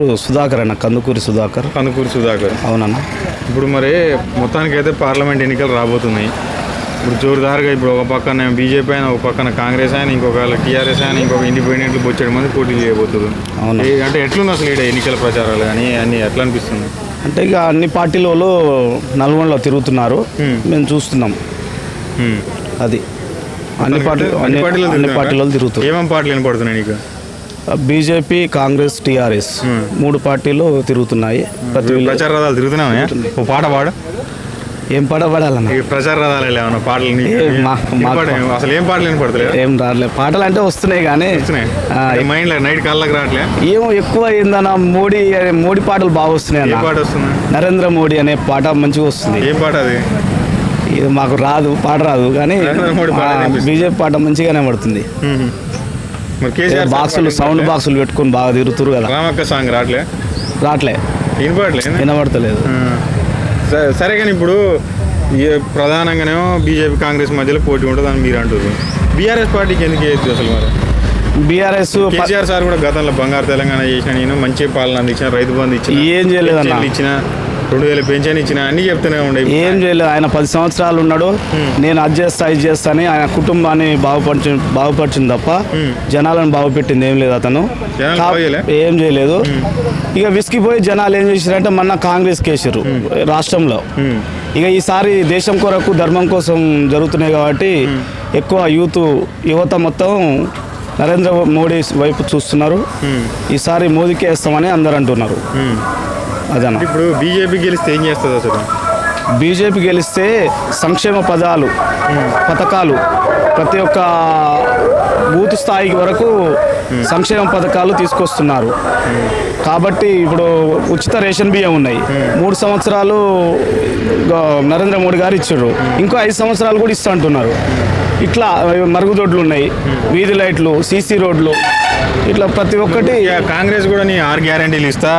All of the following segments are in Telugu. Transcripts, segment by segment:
సుధాకర్ అన్న కందుకూరి సుధాకర్. కందుకూరి సుధాకర్. అవునన్న. ఇప్పుడు మరి మొత్తానికి అయితే పార్లమెంట్ ఎన్నికలు రాబోతున్నాయి. ఇప్పుడు జోరుదారుగా ఇప్పుడు ఒక పక్కన బీజేపీ అయినా ఒక పక్కన కాంగ్రెస్ అయినా ఇంకొక టీఆర్ఎస్ అయినా ఇంకొక ఇండిపెండెంట్లు బొచ్చేడు మంది పోటీ చేయబోతున్నారు అవును. అంటే ఎట్లుంది అసలు ఇక్కడ ఎన్నికల ప్రచారాలు కానీ అన్ని ఎట్లా అనిపిస్తుంది? అంటే ఇక అన్ని పార్టీల వాళ్ళు నల్గొండలో తిరుగుతున్నారు. మేము చూస్తున్నాం. అది. అన్ని పార్టీలు అన్ని పార్టీలు అన్ని తిరుగుతున్నారా? పార్టీల వాళ్ళు తిరుగుతారు ఏమేం పార్టీలు వినపడుతున్నాయి నీకు? బీజేపీ కాంగ్రెస్ టీఆర్ఎస్ మూడు పార్టీలు తిరుగుతున్నాయి. ప్రతి ప్రచార రథాలు తిరుగుతున్నాయా. ఓ పాట పాడు. ఏం పాట పడాలన్న? ఈ ప్రచార రథాలు ఏమన్నా పాటలు అసలు ఏం పాటలు వినపడతలేదు ఏం రాలే పాటలు అంటే వస్తున్నాయి కానీ మైండ్ నైట్ కళ్ళకి రావట్లే? ఏమో ఎక్కువ ఏందన్న మోడీ మోడీ పాటలు బాగా వస్తున్నాయి పాట వస్తుంది? నరేంద్ర మోడీ అనే పాట మంచిగా వస్తుంది. ఏం పాట అది? ఇది మాకు రాదు పాట రాదు కానీ. బీజేపీ పాట మంచిగానే పడుతుంది. బాక్సులు సౌండ్ బాక్సులు పెట్టుకొని బాగా తిరుగుతురు కదా. రామక్క సాంగ్ రావట్లే? రావట్లే. వినపడలే వినబడతలేదు. సరే కానీ ఇప్పుడు ప్రధానంగానేమో బీజేపీ కాంగ్రెస్ మధ్యలో పోటీ ఉంటుందని మీరు అంటారు బీఆర్ఎస్ పార్టీకి ఎందుకు వేయచ్చు అసలు మరి? బీఆర్ఎస్ కేసీఆర్ సార్ కూడా గతంలో బంగారు తెలంగాణ చేసిన నేను మంచి పాలన అందించిన రైతు బంధు ఇచ్చిన ఏం చేయలేదన్న. పెన్షన్లు ఇచ్చిన రెండు వేల పెన్షన్ ఇచ్చిన అన్ని చెప్తూనే ఉండే. ఏం చేయలేదు. ఆయన పది సంవత్సరాలు ఉన్నాడు. నేను అది చేస్తా ఇది చేస్తా అని ఆయన కుటుంబాన్ని బాగుపరిచి బాగుపరిచింది తప్ప జనాలను బాగుపెట్టింది ఏం లేదు అతను? ఏం చేయలేదు. ఇక విసిగిపోయి జనాలు ఏం చేశారంటే మొన్న కాంగ్రెస్ కేసారు రాష్ట్రంలో. ఇక ఈసారి దేశం కొరకు ధర్మం కోసం జరుగుతున్నాయి కాబట్టి ఎక్కువ యూత్ యువత మొత్తం నరేంద్ర మోడీ వైపు చూస్తున్నారు. ఈసారి మోదీకే వేస్తామని అందరు అంటున్నారు. అదన్న ఇప్పుడు బీజేపీ గెలిస్తే ఏం చేస్తుంది అసలు? బీజేపీ గెలిస్తే సంక్షేమ పదాలు పథకాలు ప్రతి ఒక్క బూత్ స్థాయికి వరకు సంక్షేమ పథకాలు తీసుకొస్తున్నారు. కాబట్టి ఇప్పుడు ఉచిత రేషన్ బియ్యం ఉన్నాయి. మూడు సంవత్సరాలు నరేంద్ర మోడీ గారు ఇచ్చారు. ఇంకో ఐదు సంవత్సరాలు కూడా ఇస్తా అంటున్నారు. ఇట్లా మరుగుదొడ్లు ఉన్నాయి. వీధి లైట్లు సీసీ రోడ్లు ఇట్లా ప్రతి ఒక్కటి. కాంగ్రెస్ కూడా నీ ఆరు గ్యారంటీలు ఇస్తా.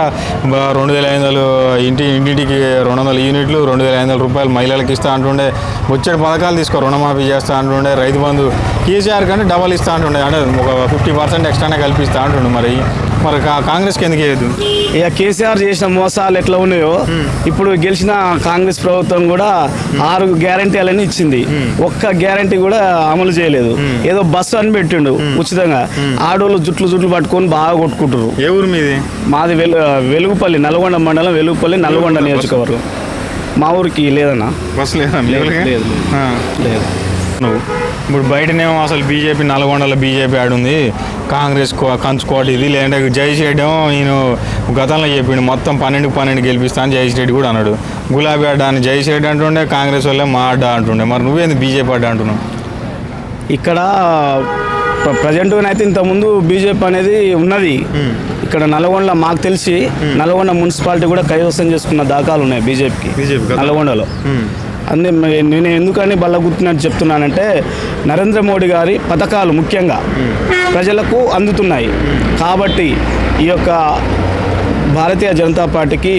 రెండు వేల ఐదు వందలు ఇంటి ఇంటింటికి రెండు వందల యూనిట్లు రెండు వేల ఐదు వందల రూపాయలు మహిళలకు ఇస్తా అంటుండే. వచ్చే పథకాలు తీసుకో రుణమాఫీ చేస్తా అంటుండే రైతు బంధు కేసీఆర్ కంటే డబల్ ఇస్తా అంటుండే. అంటే ఒక ఫిఫ్టీ పర్సెంట్ ఎక్స్ట్రానే కల్పిస్తా అంటుండే మరి. మరి కా- కాంగ్రెస్కి ఎందుకు వేయద్దు? ఇక కేసీఆర్ చేసిన మోసాలు ఎట్లా ఉన్నాయో ఇప్పుడు గెలిచిన కాంగ్రెస్ ప్రభుత్వం కూడా ఆరు గ్యారంటీలని ఇచ్చింది. ఒక్క గ్యారంటీ కూడా అమలు చేయలేదు. ఏదో బస్సు అని పెట్టిండు ఉచితంగా. ఆడోళ్ళు జుట్లు జుట్లు పట్టుకొని బాగా కొట్టుకుంటారు ఏ ఊరు మీది? మాది వెలు వెలుగుపల్లి నల్గొండ మండలం వెలుగుపల్లి నల్గొండ నియోజకవర్గం. మా ఊరికి లేదన్నా. బస్సు లేదా లేదు? లేదు, లేదు. లేదు. నువ్వు ఇప్పుడు బయటనేమో అసలు బీజేపీ నల్గొండలో బీజేపీ ఆడుంది కాంగ్రెస్ కో- కంచుకోట ఇది లేదంటే జైష్ రెడ్డి ఏమో నేను గతంలో చెప్పిండు మొత్తం పన్నెండు పన్నెండు గెలిపిస్తా అని రెడ్డి కూడా అన్నాడు. గులాబీ అడ్డా అని రెడ్డి అంటుండే కాంగ్రెస్ వాళ్ళే మా అడ్డా అంటుండే. మరి నువ్వేంది బీజేపీ అడ్డా అంటున్నావు? ఇక్కడ ప్రజెంట్ అయితే ఇంతకుముందు బీజేపీ అనేది ఉన్నది. ఇక్కడ నల్గొండ మాకు తెలిసి నల్గొండ మున్సిపాలిటీ కూడా కైవసం చేసుకున్న దాఖలు ఉన్నాయి బీజేపీకి? నల్గొండలో. అన్నీ నేను ఎందుకని బల్ల గుర్తున్నట్టు చెప్తున్నానంటే నరేంద్ర మోడీ గారి పథకాలు ముఖ్యంగా ప్రజలకు అందుతున్నాయి. కాబట్టి ఈ యొక్క భారతీయ జనతా పార్టీకి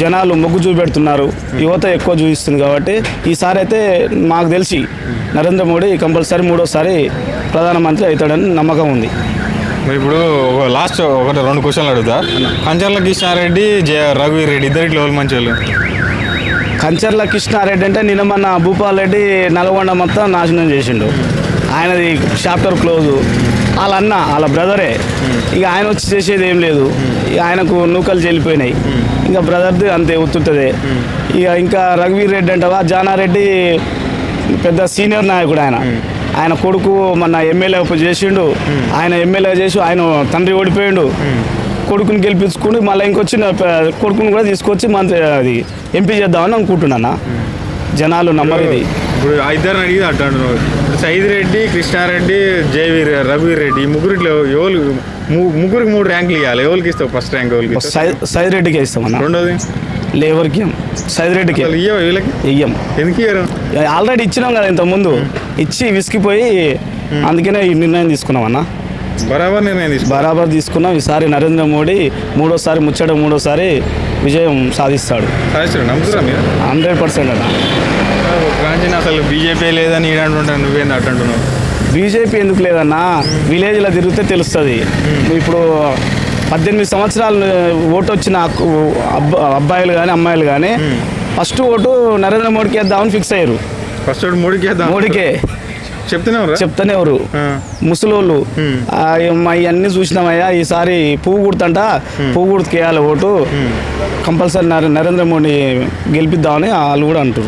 జనాలు మొగ్గు చూపెడుతున్నారు. యువత ఎక్కువ చూపిస్తుంది కాబట్టి ఈసారి అయితే మాకు తెలిసి నరేంద్ర మోడీ కంపల్సరీ మూడోసారి ప్రధానమంత్రి అవుతాడని నమ్మకం ఉంది. ఇప్పుడు ఒక లాస్ట్ ఒకటి రెండు క్వశ్చన్లు అడుగుతా. కంచర్ల కిషారెడ్డి జయ రఘువీ రెడ్డి ఇద్దరిట్లో మంచి వాళ్ళు కంచర్ల కృష్ణారెడ్డి అంటే నిన్న మన భూపాల్ రెడ్డి నల్గొండ మొత్తం నాశనం చేసిండు. ఆయనది చాప్టర్ క్లోజ్. వాళ్ళ అన్న వాళ్ళ బ్రదరే. ఇక ఆయన వచ్చి చేసేది ఏం లేదు. ఇక ఆయనకు నూకలు చెల్లిపోయినాయి. ఇంకా బ్రదర్ది అంతే ఉత్తుంటుంది ఇక ఇంకా రఘువీర్ రెడ్డి అంటవా? జానారెడ్డి పెద్ద సీనియర్ నాయకుడు ఆయన. ఆయన కొడుకు మన ఎమ్మెల్యే చేసిండు. ఆయన ఎమ్మెల్యే చేసి ఆయన తండ్రి ఓడిపోయిండు. కొడుకుని గెలిపించుకుని మళ్ళీ ఇంకొచ్చిన ప- కొడుకుని కూడా తీసుకొచ్చి మంత్రి అది ఎంపీ చేద్దామని అనుకుంటున్నాను జనాలు నమ్మరు ఇది. ఇప్పుడు ఆ ఇద్దరిని అడిగి ఇప్పుడు సైద్ రెడ్డి కృష్ణారెడ్డి జయవీర్ రఘువీర్ రెడ్డి ఈ ముగ్గురిట్లో ఎవరు ముగ్గురికి మూడు ర్యాంకులు ఇవ్వాలి ఎవరికి ఇస్తావు ఫస్ట్ ర్యాంక్ ఎవరికి సైద్ రెడ్డికి ఇస్తామన్నా రెండోది? లేవర్కి. సైద్ రెడ్డికి. ఇయ్యం. ఎందుకు ఇయ్యరు? ఆల్రెడీ ఇచ్చినాం కదా ఇంత ముందు ఇచ్చి విసిగిపోయి అందుకనే ఈ నిర్ణయం తీసుకున్నాం అన్న. బరాబర్ నిర్ణయం బరాబర్ తీసుకున్నాం. ఈసారి నరేంద్ర మోడీ మూడోసారి ముచ్చట మూడోసారి విజయం సాధిస్తాడు. హండ్రెడ్ పర్సెంట్ అన్న. అసలు బీజేపీ లేదని అంటుంటాను అట్ట అంటున్నావు బీజేపీ ఎందుకు లేదన్నా? విలేజ్లో తిరిగితే తెలుస్తుంది. ఇప్పుడు పద్దెనిమిది సంవత్సరాలు ఓటు వచ్చిన అబ్బాయిలు కానీ అమ్మాయిలు కానీ ఫస్ట్ ఓటు నరేంద్ర మోడీకి వేద్దామని ఫిక్స్ అయ్యారు. ఫస్ట్ ఒకటి మోడీకి వేద్దాం మోడీకే. చెప్తానే ఎవరు ముసలోళ్ళు. ఇవన్నీ చూసినామయ్యా ఈసారి పువ్వు గుర్తంట పువ్వు గుర్తుకేయాలి ఓటు. కంపల్సరీ నరేంద్ర మోడీ గెలిపిద్దామని వాళ్ళు కూడా అంటారు